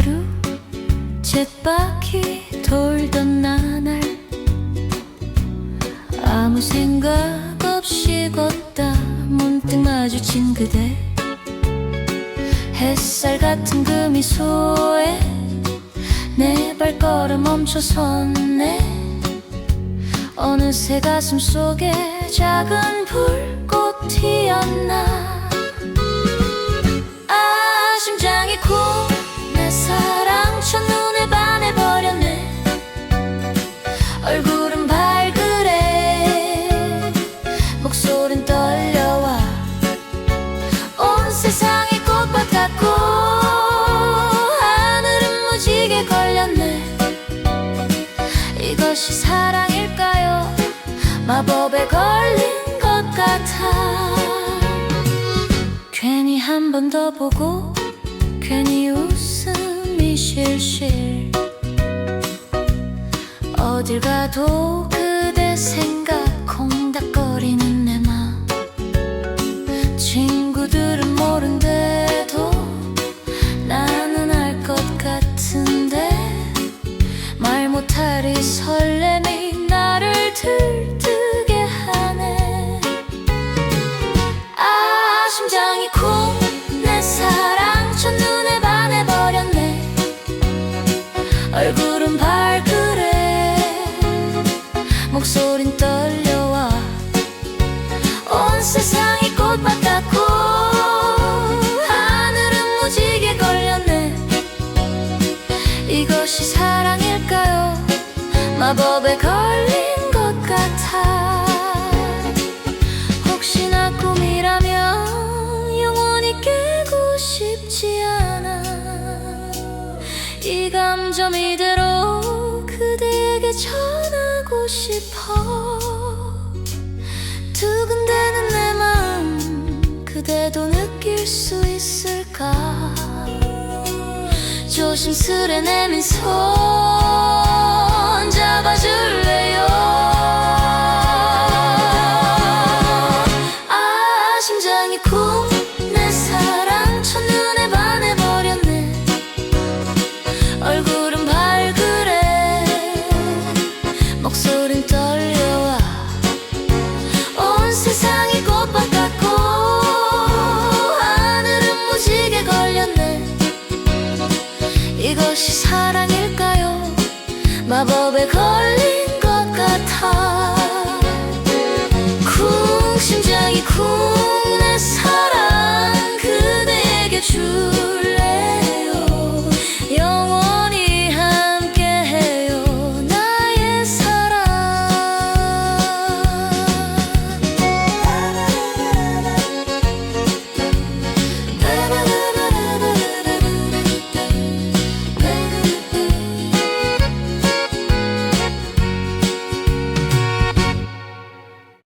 하루 쳇바퀴 돌던 나날 아무 생각 없이 걷다 문득 마주친 그대 햇살 같은 그 미소에 내 발걸음 멈춰 섰네. 어느새 가슴 속에 작은 불 마법에 걸린 것 같아. 괜히 한 번 더 보고 괜히 웃음이 실실. 어딜 가도 그대 생각 콩닥거리는 내 맘 친구들은 모른대도 나는 알 것 같은데 말 못할 이 설렘이 나를 들뜨 얼굴은 발그레 목소린 떨려와. 온 세상이 꽃밭 같고 하늘은 무지개 걸렸네. 이것이 사랑일까요? 마법에 걸린 것 같아. 혹시나 꿈이라면 영원히 깨고 싶지 않아. 이 감정 이대로 그대에게 전하고 싶어. 두근대는 내 마음 그대도 느낄 수 있을까? 조심스레 내민 손 잡아줄 목소린 떨려와 온 세상이 꽃밭 같고 하늘은 무지개 걸렸네. 이것이 사랑일까요? 마법에 걸린 것 같아. 쿵 심장이 쿵 내 사랑 그대에게 줄래